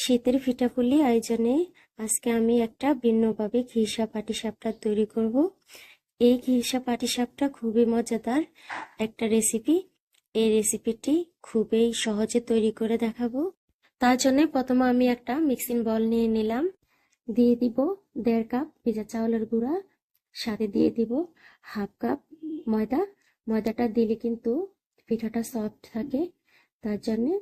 শীতের পিঠাপুলি আয়োজনে আজকে আমি একটা ভিন্নভাবে ঘিসা পাটিসাপটা তৈরি করব। এই ঘিসা পাটিসাপটা খুবই মজাদার একটা রেসিপি এই রেসিপিটি খুবই সহজে তৈরি করে দেখাবো। তার জন্য প্রথমে আমি একটা মিক্সিং বল নিয়ে নিলাম। দিয়ে দিব দেড় কাপ ভেজা চাউলের গুঁড়া। সাথে দিয়ে দিব হাফ কাপ ময়দা। ময়দাটা দিলে কিন্তু পিঠাটা সফট থাকে। তার জন্যে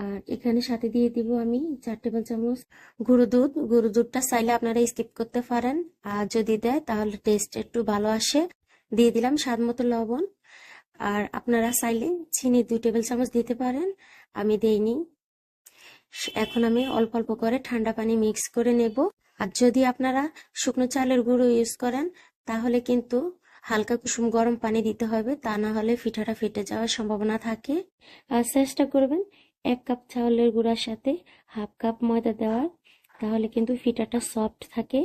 আর এখানে সাথে দিয়ে দিব আমি চার টেবিল চামচ গুঁড়ো দুধ। গুঁড়ো দুধটা চাইলে আপনারা স্কিপ করতে পারেন। আর যদি দেয় তাহলে টেস্ট একটু ভালো আসে। দিয়ে দিলাম স্বাদ মতো লবণ। আর আপনারা চাইলে চিনি দুই টেবিল চামচ দিতে পারেন। আমি দেইনি। এখন আমি অল্প অল্প করে ঠান্ডা পানি মিক্স করে নেব। আর যদি আপনারা শুকনো চালের গুঁড়ো ইউজ করেন, তাহলে কিন্তু হালকা কুসুম গরম পানি দিতে হবে। তা না হলে পিঠাটা ফেটে যাওয়ার সম্ভাবনা থাকে। আর চেষ্টা করবেন এক কাপ চাউলের গুঁড়ার সাথে হাফ কাপ ময়দা দেওয়ার তাহলে কিন্তু পিঠাটা সফট থাকে।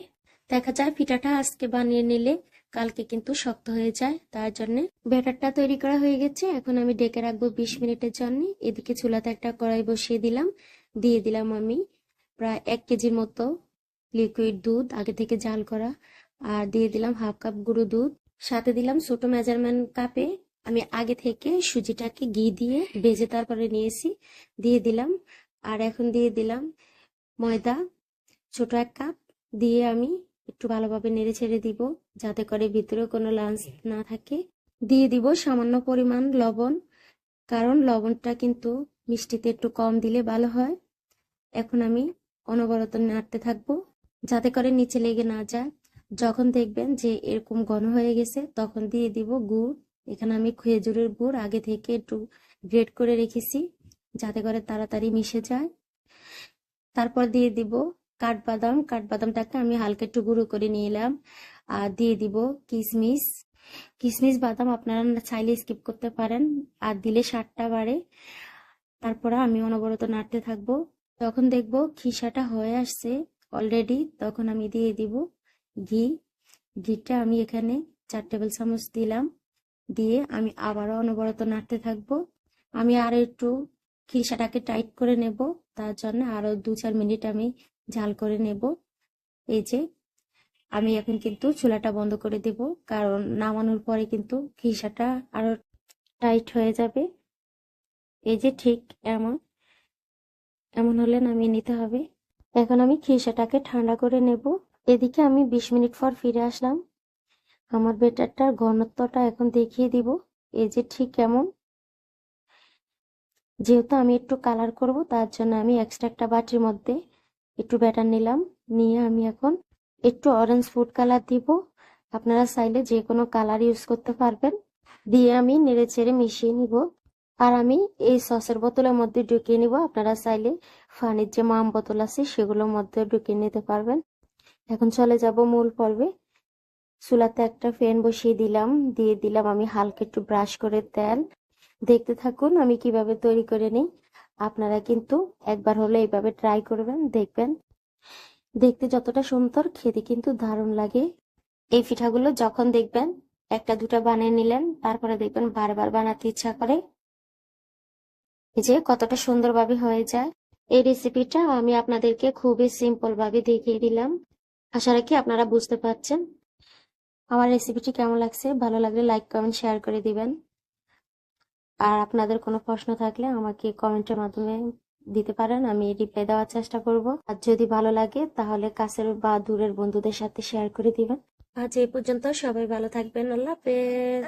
দেখা যায় ফিটাটা আজকে বানিয়ে নিলে কালকে কিন্তু শক্ত হয়ে যায়, তার জন্য ব্যাটারটা তৈরি করা হয়ে গেছে। এখন আমি ডেকে রাখব বিশ মিনিটের জন্য। এদিকে চুলাতে একটা কড়াই বসিয়ে দিলাম। দিয়ে দিলাম আমি প্রায় এক কেজির মতো লিকুইড দুধ, আগে থেকে জাল করা। আর দিয়ে দিলাম হাফ কাপ গুঁড়ো দুধ। সাথে দিলাম ছোট মেজারমেন্ট কাপে আমি আগে থেকে সুজিটাকে ঘি দিয়ে ভেজে তারপরে নিয়েছি। দিয়ে দিলাম। আর এখন দিয়ে দিলাম ময়দা। ছোট এক কাপ। দিয়ে আমি একটু ভালোভাবে নেড়ে ছেড়ে দিব যাতে করে ভিতরে কোনো লাঞ্চ না থাকে। দিয়ে দিব সামান্য পরিমাণ লবণ। কারণ লবণটা কিন্তু মিষ্টিতে একটু কম দিলে ভালো হয়। এখন আমি অনবরত নাড়তে থাকব যাতে করে নিচে লেগে না যায়। যখন দেখবেন যে এরকম ঘন হয়ে গেছে, তখন দিয়ে দিব গুড়। এখানে আমি খেজুরের গুড় আগে থেকে একটু গ্রেড করে রেখেছি, যাতে করে তাড়াতাড়ি মিশে যায়। তারপর দিয়ে দিব কাঠবাদাম। কাঠবাদামটাকে আমি হালকা একটু গুঁড়ো করে নিলাম। আর দিয়ে দিব কিশমিশ কিশমিশ বাদাম আপনারা চাইলে স্কিপ করতে পারেন, আর দিলে স্বাদটা বাড়ে। তারপর আমি অনবরত নাড়তে থাকব। যখন দেখব খিসাটা হয়ে আসছে অলরেডি তখন আমি দিয়ে দিব ঘি। ঘিটা আমি এখানে চার টেবিল চামচ দিলাম। দিয়ে আমি আবারও অনবরত নাড়তে থাকব। আমি আরও একটু খিসাটাকে টাইট করে নেব। তার জন্য আরও দু চার মিনিট আমি ঝাল করে নেব। এই যে, আমি এখন কিন্তু চুলাটা বন্ধ করে দেব। কারণ নামানোর পরে কিন্তু খিসাটা আরও টাইট হয়ে যাবে। এই যে ঠিক এমন এমন হলে নামিয়ে নিতে হবে। এখন আমি খিসাটাকে ঠান্ডা করে নেব। এদিকে আমি বিশ মিনিট পর ফিরে আসলাম। আমার বেটারটার ঘনত্বটা এখন দেখিয়ে দিব। এই যে ঠিক কেমন? যেহেতু আমি একটু কালার করব, তার জন্য আমি এক্সট্রা একটা বাটির মধ্যে একটু ব্যাটার নিলাম। নিয়ে আমি এখন একটু অরেঞ্জ ফুড কালার দিব। আপনারা চাইলে যে কোনো কালার ইউজ করতে পারবেন। দিয়ে আমি নেড়ে চেড়ে মিশিয়ে নিব। আর আমি এই সসের বোতলের মধ্যে ঢুকিয়ে নিব। আপনারা চাইলে ফানির যে মাম বোতল আছে, সেগুলোর মধ্যে ঢুকিয়ে নিতে পারবেন। এখন চলে যাব মূল পর্বে। চুলাতে একটা ফ্যান বসিয়ে দিলাম, দিয়ে দিলাম আমি হালকা একটু ব্রাশ করে তেল। দেখতে থাকুন আমি কীভাবে তৈরি করে নিই। আপনারা কিন্তু একবার হলে এইভাবে ট্রাই করবেন, দেখবেন। দেখতে যতটা সুন্দর, খেতে কিন্তু দারুণ লাগে। এই পিঠাগুলো যখন দেখবেন একটা দুটা বানিয়ে নিলেন, তারপরে দেখবেন বারবার বানাতে ইচ্ছা করে। এই যে কতটা সুন্দরভাবে হয়ে যায়। এই রেসিপিটা আমি আপনাদেরকে খুবই সিম্পল ভাবে দেখিয়ে দিলাম। আশা রাখি আপনারা বুঝতে পারছেন। আমার রেসিপিটি কেমন লাগছে? ভালো লাগলে লাইক কমেন্ট শেয়ার করে দিবেন। আর আপনাদের কোনো প্রশ্ন থাকলে আমাকে কমেন্টের মাধ্যমে দিতে পারেন, আমি রিপ্লাই দেওয়ার চেষ্টা করব। আর যদি ভালো লাগে, তাহলে কাছের বা দূরের বন্ধুদের সাথে শেয়ার করে দিবেন। আজ এই পর্যন্ত সবাই ভালো থাকবেন, আল্লাহ হাফেজ।